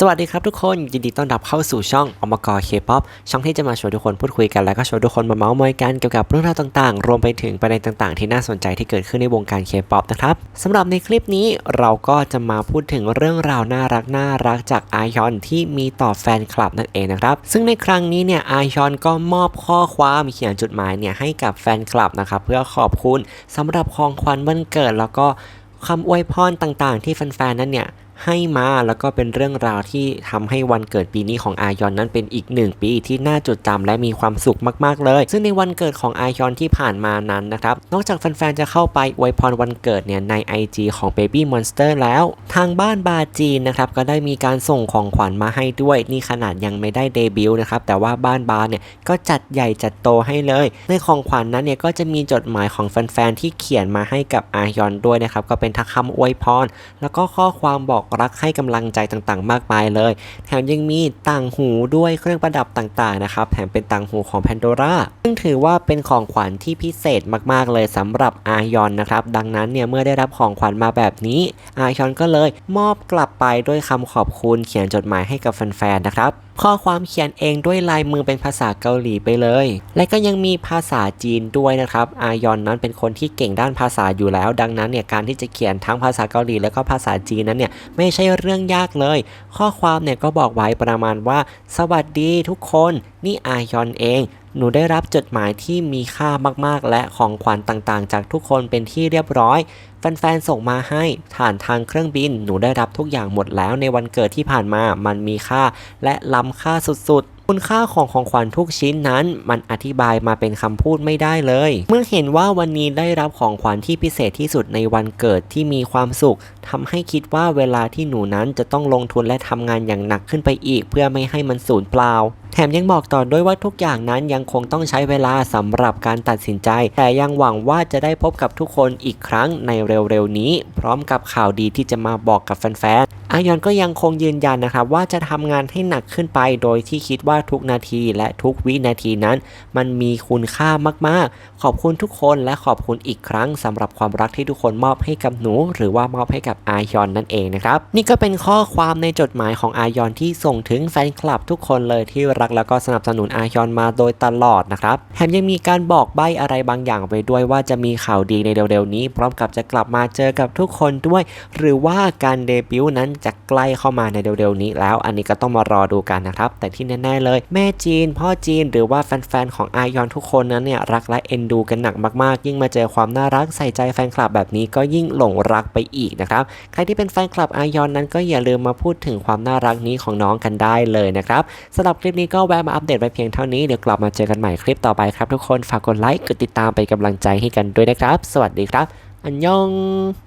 สวัสดีครับทุกคนยินดีต้อนรับเข้าสู่ช่องอมกรเคป๊อปช่องที่จะมาชวนทุกคนพูดคุยกันแล้วก็ชวนทุกคนมาเมาส์มอยกันเกี่ยวกับเรื่องราวต่างๆ รวมไปถึงประเด็นต่างๆ ที่น่าสนใจที่เกิดขึ้นในวงการเคป๊อปนะครับสำหรับในคลิปนี้เราก็จะมาพูดถึงเรื่องราวน่ารักน่ารักจากไอายอนที่มีต่อแฟนคลับนั่นเองนะครับซึ่งในครั้งนี้เนี่ยไอายอนก็มอบข้อความเขียนจดหมายเนี่ยให้กับแฟนคลับนะครับเพื่อขอบคุณสำหรับของขวัญวันเกิดแล้วก็คำอวยพรต่างๆ ที่แฟนๆนั้นเนี่ย ให้มาแล้วก็เป็นเรื่องราวที่ทำให้วันเกิดปีนี้ของอายอนนั้นเป็นอีกหนึ่งปีที่น่าจดจำและมีความสุขมากๆเลย ซึ่งในวันเกิดของอายอนที่ผ่านมานั้นนะครับ นอกจากแฟนๆจะเข้าไปอวยพรวันเกิดเนี่ยใน IG ของ Baby Monster แล้ว ทางบ้านบาจีนนะครับก็ได้มีการส่งของขวัญมาให้ด้วยนี่ขนาดยังไม่ได้เดบิวต์นะครับแต่ว่าบ้านบาเนี่ยก็จัดใหญ่จัดโตให้เลย ในของขวัญนั้นเนี่ยก็จะมีจดหมายของแฟนๆที่เขียนมาให้กับอายอนด้วยนะครับก็เป็นทักคำอวยพรแล้วก็ข้อความบอกรักให้กำลังใจต่างๆ มากมายเลย แถมยังมีต่างหูด้วยเครื่องประดับต่างๆนะครับ แถมเป็นต่างหูของแพนโดราซึ่งถือว่าเป็นของขวัญที่พิเศษมากๆเลยสำหรับอายอนนะครับ ดังนั้นเนี่ยเมื่อได้รับของขวัญมาแบบนี้ อายอนก็เลยมอบกลับไปด้วยคำขอบคุณเขียนจดหมายให้กับแฟนๆนะครับ ข้อความเขียนเองด้วยลายมือเป็นภาษาเกาหลีไปเลย และก็ยังมีภาษาจีนด้วยนะครับ อายอนนั้นเป็นคนที่เก่งด้านภาษาอยู่แล้ว ดังนั้นเนี่ยการที่จะเขียนทั้งภาษาเกาหลีแล้วก็ภาษาจีนนั้นเนี่ยไม่ใช่เรื่องยากเลย ข้อความเนี่ยก็บอกไว้ประมาณว่า สวัสดีทุกคน นี่อายอนเอง หนูได้รับจดหมายที่มีค่ามากๆ และของขวัญต่างๆ จากทุกคนเป็นที่เรียบร้อย แฟนๆ ส่งมาให้ผ่านทางเครื่องบิน หนูได้รับทุกอย่างหมดแล้วในวันเกิดที่ผ่านมา มันมีค่าและล้ำค่าสุดๆคุณค่าของของขวัญทุกชิ้นนั้น มันอธิบายมาเป็นคำพูดไม่ได้เลย เมื่อเห็นว่าวันนี้ได้รับของขวัญที่พิเศษที่สุดในวันเกิดที่มีความสุขทำให้คิดว่าเวลาที่หนูนั้นจะต้องลงทุนและทำงานอย่างหนักขึ้นไปอีก เพื่อไม่ให้มันสูญเปล่า แถมยังบอกต่อด้วยว่าทุกอย่างนั้นยังคงต้องใช้เวลาสำหรับการตัดสินใจ แต่ยังหวังว่าจะได้พบกับทุกคนอีกครั้งในเร็วๆนี้ พร้อมกับข่าวดีที่จะมาบอกกับแฟนๆ อายอนก็ยังคงยืนยันนะครับว่าจะทำงานให้หนักขึ้นไป โดยที่คิดว่าทุกนาทีและทุกวินาทีนั้น มันมีคุณค่ามากๆ ขอบคุณทุกคนและขอบคุณอีกครั้งสำหรับความรักที่ทุกคนมอบให้กับหนู หรือว่ามอบให้กับอายอนนั่นเองนะครับนี่ก็เป็นข้อความในจดหมายของอายอนที่ส่งถึงแฟนคลับทุกคนเลยที่รักแล้วก็สนับสนุนอายอนมาโดยตลอดนะครับแถมยังมีการบอกใบ้อะไรบางอย่างไปด้วยว่าจะมีข่าวดีในเร็วๆนี้ พร้อมกับจะกลับมาเจอกับทุกคนด้วย หรือว่าการเดบิวต์นั้นจะใกล้เข้ามาในเร็วๆนี้ แล้วอันนี้ก็ต้องมารอดูกันนะครับ แต่ที่แน่ๆเลย แม่จีน พ่อจีน หรือว่าแฟนๆของอายอนทุกคนนั้นเนี่ยรักและเอ็นดูกันหนักมากๆ ยิ่งมาเจอความน่ารักใส่ใจแฟนคลับแบบนี้ก็ยิ่งหลงรักไปอีกนะครับ ใครที่เป็นแฟนคลับอายอนนั้นก็อย่าลืมมาพูดถึงความน่ารักนี้ของน้องกันได้เลยนะครับสำหรับคลิปนี้ก็แวะมาอัปเดตไปเพียงเท่านี้ เดี๋ยวกลับมาเจอกันใหม่คลิปต่อไปครับทุกคน ฝากกดไลค์ กดติดตามไปนกำลังใจให้กันด้วยนะครับ สวัสดีครับ อันยอง